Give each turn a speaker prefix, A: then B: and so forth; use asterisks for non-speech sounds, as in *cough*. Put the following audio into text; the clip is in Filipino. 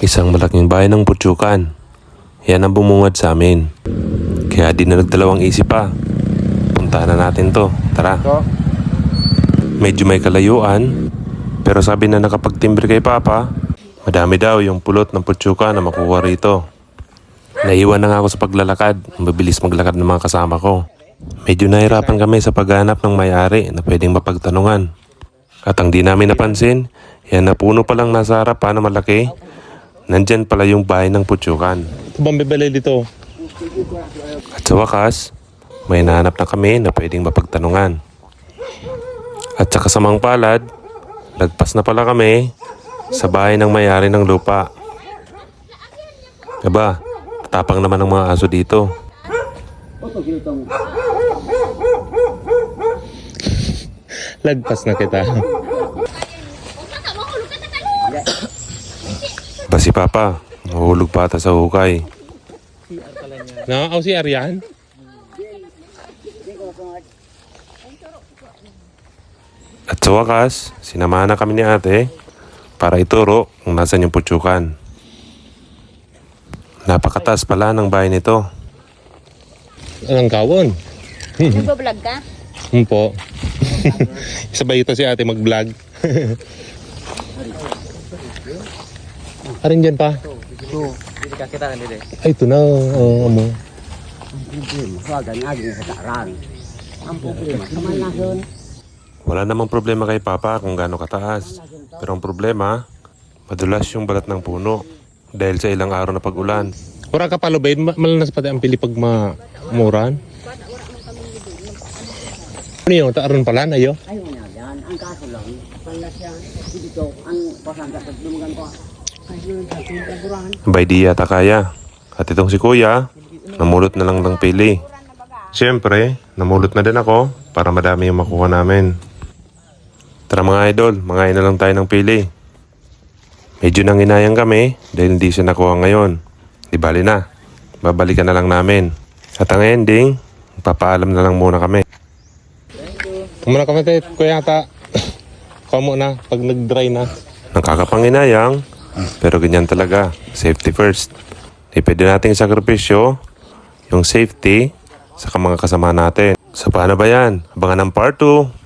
A: Isang malaking bahay ng Putsukan. Yan ang bumungad sa amin. Kaya di na nagdalawang isip pa. Puntahan na natin to. Tara. Medyo may kalayuan. Pero sabi na nakapagtimbre kay Papa, madami daw yung pulot ng Putsukan na makuha rito. Naiwan na nga ako sa paglalakad. Mabilis maglakad ng mga kasama ko. Medyo nahirapan kami sa paghanap ng may-ari na pwedeng mapagtanungan. At ang di namin napansin, yan na puno palang nasa harapan na malaki. Nandyan pala yung bahay ng Putsukan.
B: Ito bang bibili dito?
A: At sa wakas, may nahanap na kami na pwedeng mapagtanungan. At sa kasamang palad, lagpas na pala kami sa bahay ng may-ari ng lupa. Aba, tapang naman ng mga aso dito.
B: Lagpas na kita. *laughs*
A: Si Papa, mahulog pa ata sa hukay.
B: Na, oh, si Arian?
A: At sa wakas, sinamahan na kami ni ate para ituro kung nasan yung putsukan. Napakatas pala ng bahay nito.
B: Anong kawon? *laughs*
C: Nagbablog ka?
B: Hmm po. *laughs* Sabay ito si ate mag-vlog. *laughs* Arin dyan pa?
D: Ito, hindi ka kita nila.
B: Ay, ito na. Oh, amo.
D: Ang problema, ganyan sa taran. Ang problema.
A: Wala namang problema kay Papa kung gaano kataas. Pero ang problema, madulas yung balat ng puno dahil sa ilang araw na pag-ulan.
B: Wala ka palubay, ma- malanas pati ang pili pag mamuran. Ano yun? Taaron pala na yun?
D: Ayaw na yan, ang kaso lang, palas yan. Dito, ang pasang sa dumagan ko. Ayun, sa pinagurahan.
A: By di yata kaya. At itong si Kuya, namulot na lang ng pili. Siyempre, namulot na din ako para madami yung makuha namin. Tara mga idol, mga na lang tayo ng pili. Medyo nanginayang kami dahil hindi siya nakuha ngayon. Di bali na, babalikan na lang namin. At ang ending, papaalam na lang muna kami.
B: Kumuna kami tayo, kuya ata. *coughs* Kamo na, pag nag-dry na.
A: Nakakapanginayang, pero ganyan talaga. Safety first. Di pwede nating sakripisyo yung safety sa mga kasama natin. So paano ba yan? Abangan ng part 2.